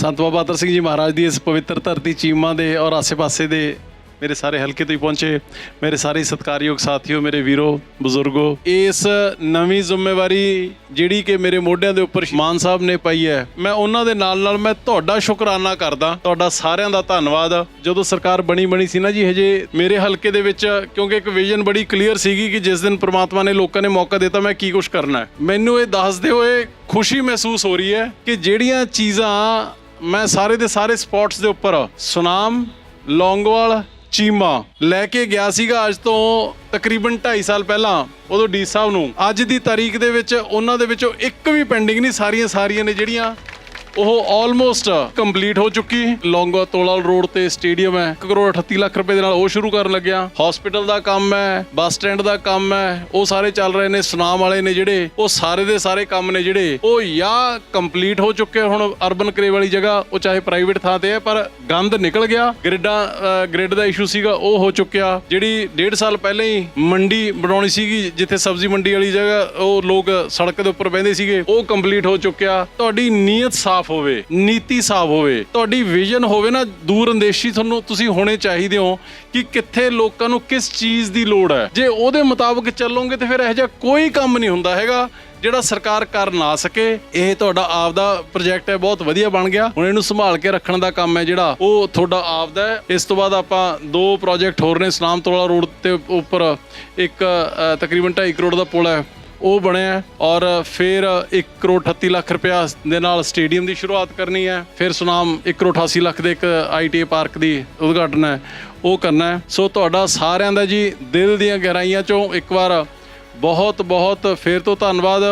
ਸੰਤ ਬਾਬਾ ਅਤਰ ਸਿੰਘ ਜੀ ਮਹਾਰਾਜ ਦੀ ਇਸ ਪਵਿੱਤਰ ਧਰਤੀ ਚੀਮਾ ਦੇ ਔਰ ਆਸੇ-ਪਾਸੇ ਦੇ ਮੇਰੇ ਸਾਰੇ ਹਲਕੇ ਤੋਂ ਹੀ ਪਹੁੰਚੇ। ਮੇਰੇ ਸਾਰੇ ਸਤਿਕਾਰਯੋਗ ਸਾਥੀਓ, ਮੇਰੇ ਵੀਰੋ, ਬਜ਼ੁਰਗੋ, ਇਸ ਨਵੀਂ ਜ਼ਿੰਮੇਵਾਰੀ ਜਿਹੜੀ ਕਿ ਮੇਰੇ ਮੋਢਿਆਂ ਦੇ ਉੱਪਰ ਮਾਨ ਸਾਹਿਬ ਨੇ ਪਾਈ ਹੈ, ਮੈਂ ਉਹਨਾਂ ਦੇ ਨਾਲ ਨਾਲ ਮੈਂ ਤੁਹਾਡਾ ਸ਼ੁਕਰਾਨਾ ਕਰਦਾ, ਤੁਹਾਡਾ ਸਾਰਿਆਂ ਦਾ ਧੰਨਵਾਦ। ਜਦੋਂ ਸਰਕਾਰ ਬਣੀ ਬਣੀ ਸੀ ਨਾ ਜੀ ਹਜੇ ਮੇਰੇ ਹਲਕੇ ਦੇ ਵਿੱਚ, ਕਿਉਂਕਿ ਇੱਕ ਵਿਜ਼ਨ ਬੜੀ ਕਲੀਅਰ ਸੀਗੀ ਕਿ ਜਿਸ ਦਿਨ ਪ੍ਰਮਾਤਮਾ ਨੇ ਲੋਕਾਂ ਨੇ ਮੌਕਾ ਦਿੱਤਾ, ਮੈਂ ਕੀ ਕੁਝ ਕਰਨਾ ਹੈ। ਮੈਨੂੰ ਇਹ ਦੱਸਦੇ ਹੋਏ ਖੁਸ਼ੀ ਮਹਿਸੂਸ ਹੋ ਰਹੀ ਹੈ ਕਿ ਜਿਹੜੀਆਂ ਚੀਜ਼ਾਂ ਮੈਂ ਸਾਰੇ ਦੇ ਸਾਰੇ ਸਪੌਟਸ ਦੇ ਉੱਪਰ ਸੁਨਾਮ, ਲੌਂਗਵਾਲ, ਚੀਮਾ ਲੈ ਕੇ ਗਿਆ ਸੀਗਾ ਅੱਜ ਤੋਂ ਤਕਰੀਬਨ 2.5 ਸਾਲ ਪਹਿਲਾਂ ਉਦੋਂ ਡੀ ਸਾਹਿਬ ਨੂੰ। ਅੱਜ ਦੀ ਤਾਰੀਖ ਦੇ ਵਿੱਚ, ਉਹਨਾਂ ਦੇ ਵਿੱਚੋਂ ਇੱਕ ਵੀ ਪੈਂਡਿੰਗ ਨਹੀਂ ਸਾਰੀਆਂ ਸਾਰੀਆਂ ਨੇ ਜਿਹੜੀਆਂ ਉਹ ਆਲਮੋਸਟ ਕੰਪਲੀਟ ਹੋ ਚੁੱਕੀ। ਲੌਂਗੋ ਤੋਲਾਲ ਰੋਡ ਤੇ ਸਟੇਡੀਅਮ ਹੈ। 1 ਕਰੋੜ 38 ਲੱਖ ਰੁਪਏ ਦੇ ਨਾਲ ਉਹ ਸ਼ੁਰੂ ਕਰਨ ਲੱਗਿਆ। ਹਸਪੀਟਲ ਦਾ ਕੰਮ ਹੈ, ਬੱਸ ਸਟੈਂਡ ਦਾ ਕੰਮ ਹੈ। ਉਹ ਸਾਰੇ ਚੱਲ ਰਹੇ ਨੇ, ਸੁਨਾਮ ਵਾਲੇ ਨੇ ਜਿਹੜੇ, ਉਹ ਸਾਰੇ ਦੇ ਸਾਰੇ ਕੰਮ ਨੇ ਜਿਹੜੇ, ਉਹ ਜਾਂ ਕੰਪਲੀਟ ਹੋ ਚੁੱਕੇ ਹੁਣ ਅਰਬਨ ਕਰੇ ਵਾਲੀ ਜਗ੍ਹਾ। ਉਹ ਚਾਹੇ ਪ੍ਰਾਈਵੇਟ ਥਾਂ ਤੇ ਹੈ, ਪਰ ਗੰਦ ਨਿਕਲ ਗਿਆ। ਗ੍ਰਿਡਾਂ ਗ੍ਰਿਡ ਦਾ ਇਸ਼ੂ ਸੀਗਾ, ਉਹ ਹੋ ਚੁੱਕਿਆ। ਜਿਹੜੀ ਡੇਢ ਸਾਲ ਪਹਿਲਾਂ ਹੀ ਮੰਡੀ ਬਣਾਉਣੀ ਸੀਗੀ, ਜਿੱਥੇ ਸਬਜ਼ੀ ਮੰਡੀ ਵਾਲੀ ਜਗ੍ਹਾ, ਉਹ ਲੋਕ ਸੜਕ ਦੇ ਉੱਪਰ ਬਹਿੰਦੇ ਸੀਗੇ, ਉਹ ਕੰਪਲੀਟ ਹੋ ਚੁੱਕਿਆ। ਤੁਹਾਡੀ ਨੀਅਤ ਸਾਫ਼ ਹੋਵੇ, ਨੀਤੀ ਸਾਫ਼ ਹੋਵੇ, ਤੁਹਾਡੀ ਵਿਜ਼ਨ ਹੋਵੇ ਨਾ ਦੂਰ ਅੰਦੇਸ਼ੀ ਤੁਹਾਨੂੰ ਤੁਸੀਂ ਹੋਣੇ ਚਾਹੀਦੇ ਹੋ ਕਿ ਕਿੱਥੇ ਲੋਕਾਂ ਨੂੰ ਕਿਸ ਚੀਜ਼ ਦੀ ਲੋੜ ਹੈ। ਜੇ ਉਹਦੇ ਮੁਤਾਬਕ ਚੱਲੋਗੇ ਤੇ ਫਿਰ ਇਹੋ ਜਿਹਾ ਕੋਈ ਕੰਮ ਨਹੀਂ ਹੁੰਦਾ ਹੈਗਾ ਜਿਹੜਾ ਸਰਕਾਰ ਕਰ ਨਾ ਸਕੇ। ਇਹ ਤੁਹਾਡਾ ਆਪਦਾ ਪ੍ਰੋਜੈਕਟ ਹੈ, ਬਹੁਤ ਵਧੀਆ ਬਣ ਗਿਆ। ਹੁਣ ਇਹਨੂੰ ਸੰਭਾਲ ਕੇ ਰੱਖਣ ਦਾ ਕੰਮ ਹੈ ਜਿਹੜਾ, ਉਹ ਤੁਹਾਡਾ ਆਪਦਾ ਹੈ। ਇਸ ਤੋਂ ਬਾਅਦ ਆਪਾਂ ਦੋ ਪ੍ਰੋਜੈਕਟ ਹੋਰ ਨੇ, ਸਨਾਮ ਤੋਲਾ ਰੋਡ ਤੇ ਉੱਪਰ ਇੱਕ ਤਕਰੀਬਨ 2.5 ਕਰੋੜ ਦਾ ਪੁਲ ਹੈ। ਉਹ ਬਣਿਆ ਔਰ ਫਿਰ 1 ਕਰੋੜ 38 ਲੱਖ ਰੁਪਇਆ ਦੇ ਨਾਲ ਸਟੇਡੀਅਮ ਦੀ ਸ਼ੁਰੂਆਤ ਕਰਨੀ ਹੈ। ਫਿਰ ਸੁਨਾਮ 1 ਕਰੋੜ 88 ਲੱਖ ਦੇ ਇੱਕ ਆਈਟੀ ਪਾਰਕ ਦੀ ਉਦਘਾਟਨ ਹੈ। ਉਹ ਕਰਨਾ ਹੈ। ਸੋ ਤੁਹਾਡਾ ਸਾਰਿਆਂ ਦਾ ਜੀ ਦਿਲ ਦੀਆਂ ਗਹਿਰਾਈਆਂ ਚੋਂ ਇੱਕ ਵਾਰ ਬਹੁਤ ਬਹੁਤ ਫਿਰ ਤੋਂ ਧੰਨਵਾਦ।